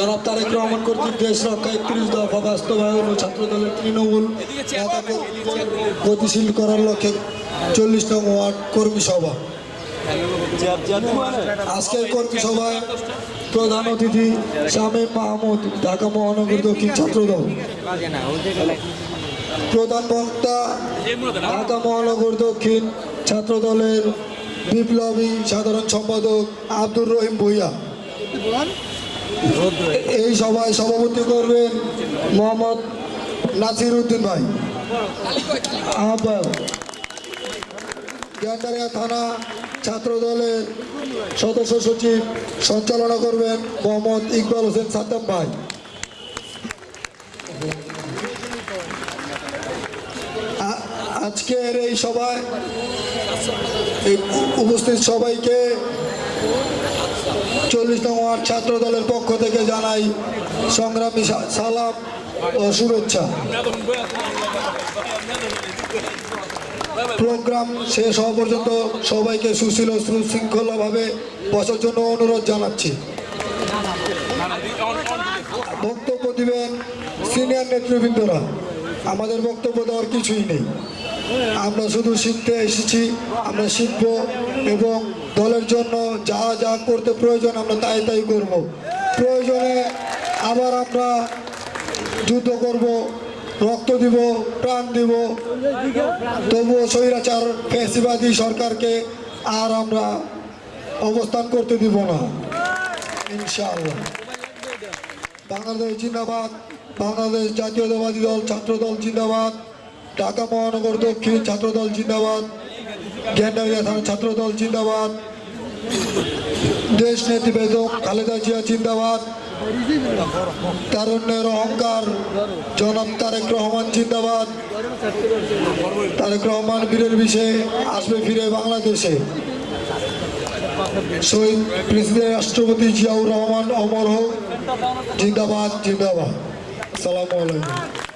জনাব তারেক রহমান কর্তৃক দেশ রক্ষা একত্রিশ দফা বাস্তবায়ন ও ছাত্র দলের তৃণমূল গতিশীল করার লক্ষ্যে চল্লিশতম ওয়ার্ড কর্মী সভা। আজকের কর্মী সভায় প্রধান অতিথি শামীম মাহমুদ, ঢাকা মহানগর দক্ষিণ ছাত্রদল। প্রধান বক্তা ঢাকা মহানগর দক্ষিণ ছাত্রদলের বিপ্লবী সাধারণ সম্পাদক আব্দুর রহিম ভুইয়া। এই সভায় সভাপতি করবেন মোহাম্মদ নাসির উদ্দিন ভাই। গ্যান্ডারিয়া থানা ছাত্র দলের সদস্য সচিব সঞ্চালনা করবেন মোহাম্মদ ইকবাল হোসেন সাদ্দাম ভাই। আজকের এই সভায় উপস্থিত সবাইকে চল্লিশতম ওয়ার্ড ছাত্র দলের পক্ষ থেকে জানাই সংগ্রামী সালাম ও শুভেচ্ছা। প্রোগ্রাম শেষ হওয়া পর্যন্ত সবাইকে সুশীল ও সুশৃঙ্খলভাবে বসার জন্য অনুরোধ জানাচ্ছি। বক্তব্য দিবেন সিনিয়র নেতৃবৃন্দরা। আমাদের বক্তব্য দেওয়ার কিছুই নেই। আমরা শুধু শিখতে এসেছি, আমরা শিখব এবং দলের জন্য যা যা করতে প্রয়োজন আমরা তাই তাই করব। প্রয়োজনে আবার আমরা যুদ্ধ করব, রক্ত দিব, প্রাণ দিব। তবুও স্বৈরাচার ফেসিবাদী সরকারকে আর আমরা অবস্থান করতে দিব না। ইনশাআল্লাহ। বাংলাদেশ জিন্দাবাদ, বাংলাদেশ জাতীয়তাবাদী দল, ছাত্রদল জিন্দাবাদ, ঢাকা মহানগর দক্ষিণ ছাত্রদল জিন্দাবাদ। গেন্ডারিয়া ছাত্র দল জিন্দাবাদ। দেশ নেত্রী বেগম খালেদা জিয়া, জিন্দাবাদ। তারুণ্যের অহংকার, জনাব তারেক রহমান, জিন্দাবাদ। তারেক রহমান বীরের বিষয়ে আসবে ফিরে বাংলাদেশে। শহীদ প্রেসিডেন্ট রাষ্ট্রপতি জিয়াউর রহমান অমর হোক। জিন্দাবাদ জিন্দাবাদ। সালামু আলাইকুম।